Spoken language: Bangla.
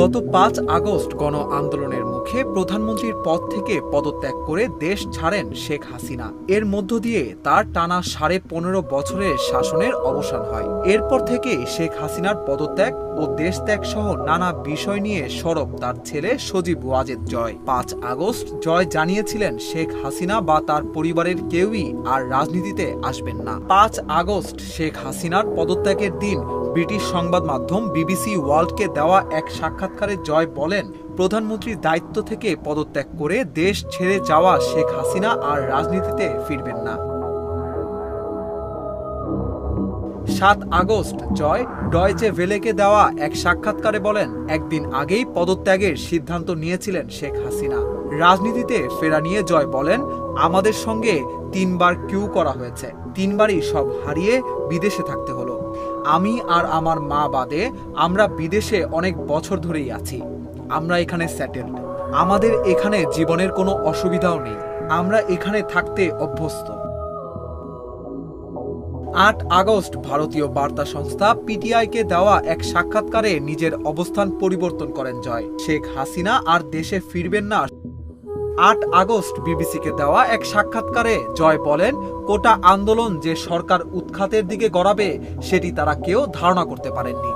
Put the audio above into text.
গত পাঁচ আগস্ট গণ আন্দোলনের মুখে প্রধানমন্ত্রীর পদ থেকে পদত্যাগ করে দেশ ছাড়েন শেখ হাসিনা। এর মধ্য দিয়ে তার টানা সাড়ে পনেরো বছরের শাসনের অবসান হয়। এরপর থেকে শেখ হাসিনার পদত্যাগ ও দেশ ত্যাগ সহ নানা বিষয় নিয়ে সরব তার ছেলে সজীব ওয়াজেদ জয়। পাঁচ আগস্ট জয় জানিয়েছিলেন শেখ হাসিনা বা তার পরিবারের কেউই আর রাজনীতিতে আসবেন না। পাঁচ আগস্ট শেখ হাসিনার পদত্যাগের দিন ব্রিটিশ সংবাদ মাধ্যম বিবিসি ওয়ার্ল্ডকে দেওয়া এক সাক্ষাৎকারে জয় বলেন, প্রধানমন্ত্রীর দায়িত্ব থেকে পদত্যাগ করে দেশ ছেড়ে যাওয়া শেখ হাসিনা আর রাজনীতিতে ফিরবেন না। সাত আগস্ট, জয় ডয়চে ভেলেকে দেওয়া এক সাক্ষাৎকারে বলেন, একদিন আগেই পদত্যাগের সিদ্ধান্ত নিয়েছিলেন শেখ হাসিনা। রাজনীতিতে ফেরা নিয়ে জয় বলেন, আমাদের সঙ্গে তিনবার কিউ করা হয়েছে, তিনবারই সব হারিয়ে বিদেশে থাকতে আমি আর আমার মা বাদে আমরা বিদেশে অনেক বছর ধরেই আছি। আমরা এখানে সেটেলড আমাদের এখানে জীবনের কোনো অসুবিধাও নেই। আমরা এখানে থাকতে অভ্যস্ত। আট আগস্ট ভারতীয় বার্তা সংস্থা পিটিআইকে দেওয়া এক সাক্ষাৎকারে নিজের অবস্থান পরিবর্তন করেন জয়। শেখ হাসিনা আর দেশে ফিরবেন না আট আগস্ট বিবিসিকে দেওয়া এক সাক্ষাৎকারে জয় বলেন, কোটা আন্দোলন যে সরকার উৎখাতের দিকে গড়াবে, সেটি তারা কেউ ধারণা করতে পারেননি।